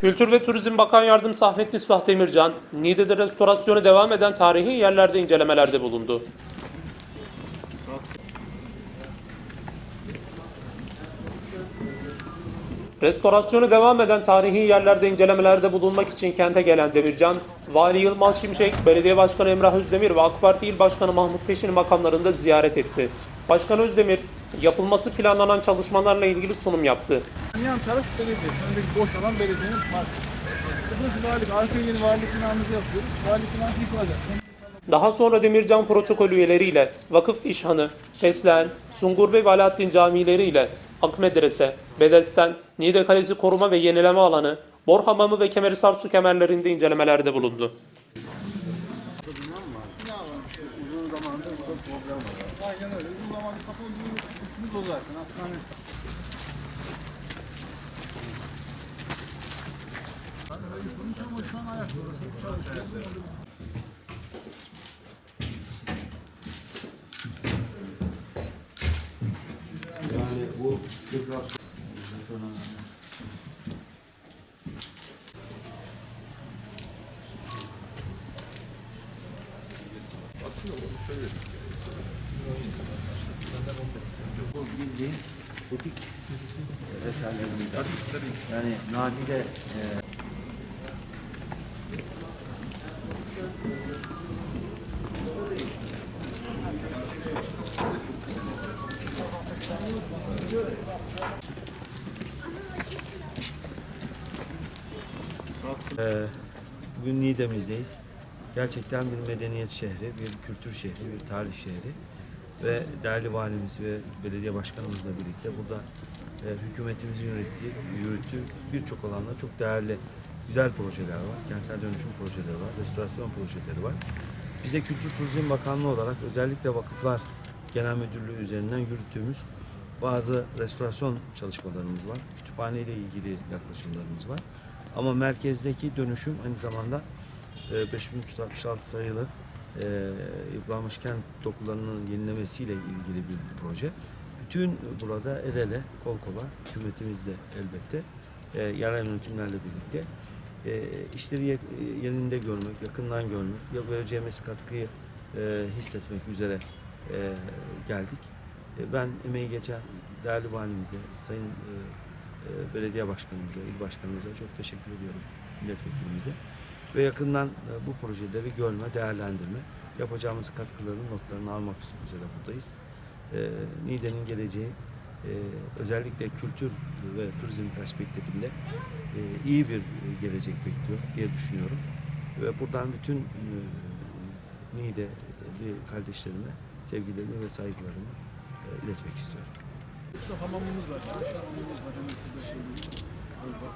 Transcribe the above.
Kültür ve Turizm Bakan Yardımcısı Ahmet İsbah Demircan, Niğde'de restorasyonu devam eden tarihi yerlerde incelemelerde bulundu. Restorasyonu devam eden tarihi yerlerde incelemelerde bulunmak için kente gelen Demircan, Vali Yılmaz Şimşek, Belediye Başkanı Emrah Özdemir ve AK Parti İl Başkanı Mahmut Peşin makamlarında ziyaret etti. Başkan Özdemir, yapılması planlanan çalışmalarla ilgili sunum yaptı. Yan taraf belediye. Şu öndeki boş alan belediyenin parkı. Burası valilik. Arka yeni valilik binamızı yapıyoruz. Valilik binası yıkılacak. Daha sonra Demircan protokol üyeleriyle Vakıf İşhanı, Fesleğen, Sungurbey ve Alaaddin camileri Ak Medrese, Bedesten, Niğde Kalesi Koruma ve Yenileme Alanı, Bor Hamamı ve Kemerisar su kemerlerinde incelemelerde bulundu. Uzun zamandır burada problem var. Aynen öyle. Uzun zamandır kapalı bir sıkıntımız o zaten. Sonuç ama şu an ayakta orası çalışıyor. Orada bir Bu bildiğin butik eserlerinden. Yani nadide e, Ee, Bugün Niğde'mizdeyiz. Gerçekten bir medeniyet şehri, bir kültür şehri, bir tarih şehri. Ve değerli valimiz ve belediye başkanımızla birlikte burada e, hükümetimizin yönettiği, yürüttüğü birçok alanda çok değerli, güzel projeler var. Kentsel dönüşüm projeleri var, restorasyon projeleri var. Biz de Kültür Turizm Bakanlığı olarak özellikle Vakıflar Genel Müdürlüğü üzerinden yürüttüğümüz bazı restorasyon çalışmalarımız var. Kütüphane ile ilgili yaklaşımlarımız var. Ama merkezdeki dönüşüm aynı zamanda e, 5366 sayılı e, yıpranmış kent dokularının yenilemesiyle ilgili bir proje. Bütün burada el ele, kol kola, hükümetimizle elbette, e, yerel yönetimlerle birlikte e, işleri ye- yerinde görmek, yakından görmek, ya vereceğimiz katkıyı e, hissetmek üzere e, geldik. E, ben emeği geçen değerli valimize, sayın e, e, belediye başkanımıza, il başkanımıza çok teşekkür ediyorum milletvekilimize. Ve yakından e, bu projeleri görme, değerlendirme, yapacağımız katkıların notlarını almak üzere buradayız. E, Niğde'nin geleceği e, özellikle kültür ve turizm perspektifinde iyi bir gelecek bekliyor diye düşünüyorum. Ve buradan bütün Niğde'li kardeşlerime sevgilerimi ve saygılarımı iletmek istiyorum. Üstte hamamımız var. Hamamımız var.